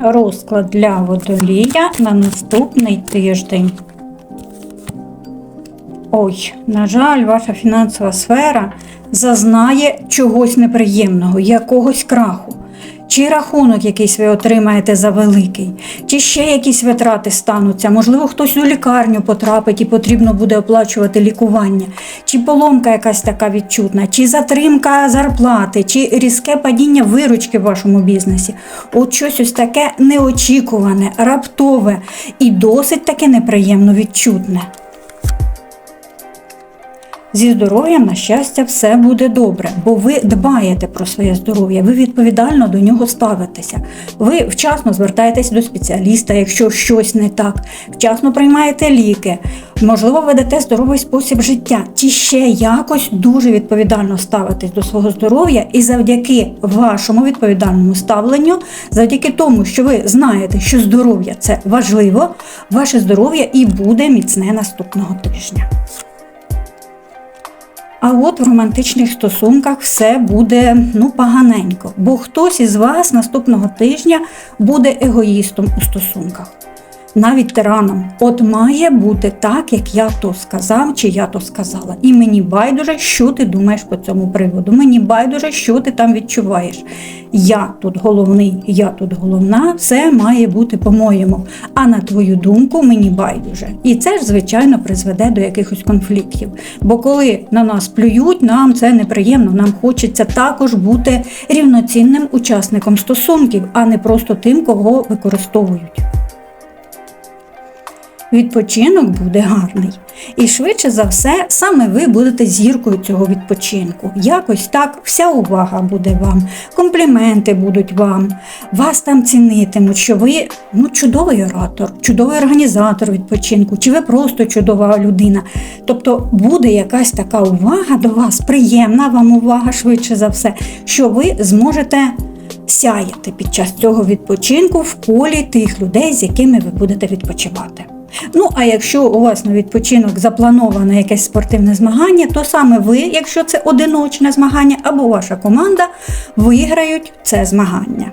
Розклад для водолія на наступний тиждень. Ой, на жаль, ваша фінансова сфера зазнає чогось неприємного, якогось краху. Чи рахунок якийсь ви отримаєте за великий, чи ще якісь витрати стануться, можливо, хтось у лікарню потрапить і потрібно буде оплачувати лікування, чи поломка якась така відчутна, чи затримка зарплати, чи різке падіння виручки в вашому бізнесі. От щось ось таке неочікуване, раптове і досить таки неприємно відчутне. Зі здоров'ям, на щастя, все буде добре, бо ви дбаєте про своє здоров'я, ви відповідально до нього ставитеся. Ви вчасно звертаєтесь до спеціаліста, якщо щось не так, вчасно приймаєте ліки, можливо, ведете здоровий спосіб життя, чи ще якось дуже відповідально ставитесь до свого здоров'я, і завдяки вашому відповідальному ставленню, завдяки тому, що ви знаєте, що здоров'я це важливо, ваше здоров'я і буде міцне наступного тижня. А от в романтичних стосунках все буде ну поганенько, бо хтось із вас наступного тижня буде егоїстом у стосунках, навіть тираном. От має бути так, як я то сказав чи я то сказала. І мені байдуже, що ти думаєш по цьому приводу. Мені байдуже, що ти там відчуваєш. Я тут головний, я тут головна, все має бути по-моєму. А на твою думку, мені байдуже. І це ж, звичайно, призведе до якихось конфліктів. Бо коли на нас плюють, нам це неприємно. Нам хочеться також бути рівноцінним учасником стосунків, а не просто тим, кого використовують. Відпочинок буде гарний. І швидше за все, саме ви будете зіркою цього відпочинку. Якось так вся увага буде вам, компліменти будуть вам, вас там цінитимуть, що ви ну, чудовий оратор, чудовий організатор відпочинку, чи ви просто чудова людина. Тобто буде якась така увага до вас, приємна вам увага швидше за все, що ви зможете сяяти під час цього відпочинку в колі тих людей, з якими ви будете відпочивати. Ну, а якщо у вас на відпочинок заплановане якесь спортивне змагання, то саме ви, якщо це одиночне змагання, або ваша команда, виграють це змагання.